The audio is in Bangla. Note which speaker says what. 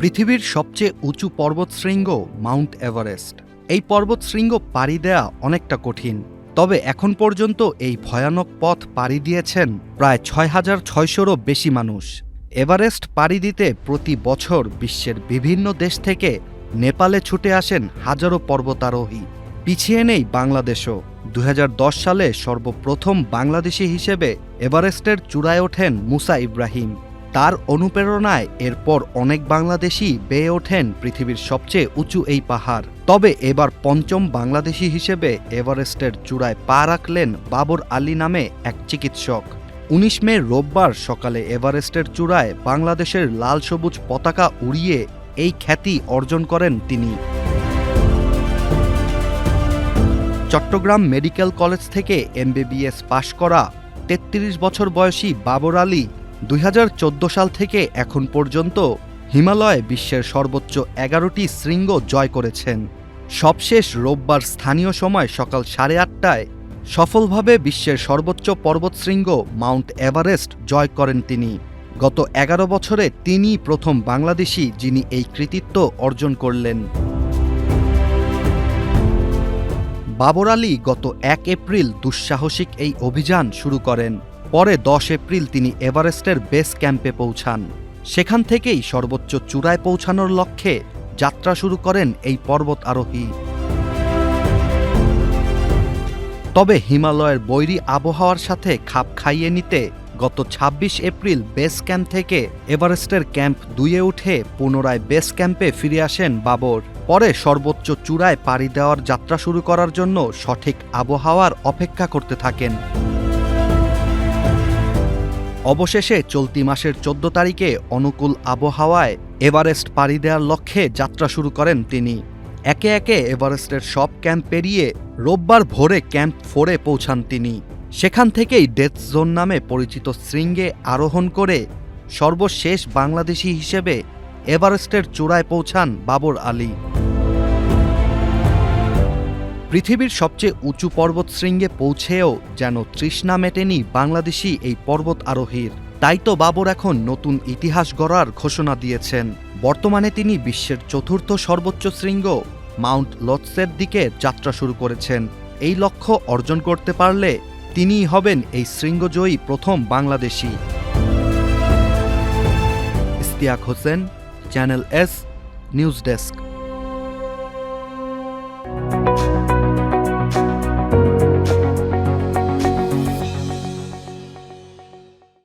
Speaker 1: পৃথিবীর সবচেয়ে উঁচু পর্বতশৃঙ্গ মাউন্ট এভারেস্ট। এই পর্বতশৃঙ্গ পাড়ি দেয়া অনেকটা কঠিন, তবে এখন পর্যন্ত এই ভয়ানক পথ পাড়ি দিয়েছেন প্রায় ছয় হাজার ছয়শোরও বেশি মানুষ। এভারেস্ট পাড়ি দিতে প্রতি বছর বিশ্বের বিভিন্ন দেশ থেকে নেপালে ছুটে আসেন হাজারো পর্বতারোহী। পিছিয়ে নেই বাংলাদেশও। দু হাজার দশ সালে সর্বপ্রথম বাংলাদেশি হিসেবে এভারেস্টের চূড়ায় ওঠেন মুসা ইব্রাহিম। তার অনুপ্রেরণায় এরপর অনেক বাংলাদেশি বেয়ে ওঠেন পৃথিবীর সবচেয়ে উঁচু এই পাহাড়। তবে এবার পঞ্চম বাংলাদেশি হিসেবে এভারেস্টের চূড়ায় পা রাখলেন বাবর আলী নামে এক চিকিৎসক। উনিশ মে রোববার সকালে এভারেস্টের চূড়ায় বাংলাদেশের লাল সবুজ পতাকা উড়িয়ে এই খ্যাতি অর্জন করেন তিনি। চট্টগ্রাম মেডিকেল কলেজ থেকে এমবিবিএস পাশ করা তেত্রিশ বছর বয়সী বাবর আলী দুই হাজার চোদ্দ সাল থেকে এখন পর্যন্ত হিমালয়ে বিশ্বের সর্বোচ্চ এগারোটি শৃঙ্গ জয় করেছেন। সবশেষ রোববার স্থানীয় সময় সকাল সাড়ে আটটায় সফলভাবে বিশ্বের সর্বোচ্চ পর্বতশৃঙ্গ মাউন্ট এভারেস্ট জয় করেন তিনি। গত এগারো বছরে তিনি প্রথম বাংলাদেশি যিনি এই কৃতিত্ব অর্জন করলেন। বাবর আলী গত এক এপ্রিল দুঃসাহসিক এই অভিযান শুরু করেন। পরে দশ এপ্রিল তিনি এভারেস্টের বেস ক্যাম্পে পৌঁছান। সেখান থেকেই সর্বোচ্চ চূড়ায় পৌঁছানোর লক্ষ্যে যাত্রা শুরু করেন এই পর্বত আরোহী তবে হিমালয়ের বৈরী আবহাওয়ার সাথে খাপ খাইয়ে নিতে গত ২৬ এপ্রিল বেস ক্যাম্প থেকে এভারেস্টের ক্যাম্প দুয়ে উঠে পুনরায় বেস ক্যাম্পে ফিরে আসেন বাবর। পরে সর্বোচ্চ চূড়ায় পাড়ি দেওয়ার যাত্রা শুরু করার জন্য সঠিক আবহাওয়ার অপেক্ষা করতে থাকেন। অবশেষে চলতি মাসের চোদ্দ তারিখে অনুকূল আবহাওয়ায় এভারেস্ট পাড়ি দেওয়ার লক্ষ্যে যাত্রা শুরু করেন তিনি। একে একে এভারেস্টের সব ক্যাম্প পেরিয়ে রোববার ভোরে ক্যাম্প ফোরে পৌঁছান তিনি। সেখান থেকেই ডেথ জোন নামে পরিচিত শৃঙ্গে আরোহণ করে সর্বশেষ বাংলাদেশি হিসেবে এভারেস্টের চূড়ায় পৌঁছান বাবর আলী। পৃথিবীর সবচেয়ে উঁচু পর্বত শৃঙ্গে পৌঁছেও যেন তৃষ্ণা মেটেনি বাংলাদেশি এই পর্বত আরোহীর। তাই তো বাবর এখন নতুন ইতিহাস গড়ার ঘোষণা দিয়েছেন। বর্তমানে তিনি বিশ্বের চতুর্থ সর্বোচ্চ শৃঙ্গ মাউন্ট লৎসের দিকে যাত্রা শুরু করেছেন। এই লক্ষ্য অর্জন করতে পারলে তিনিই হবেন এই শৃঙ্গজয়ী প্রথম Bangladeshi. Istiaq Hossain, channel S, news desk.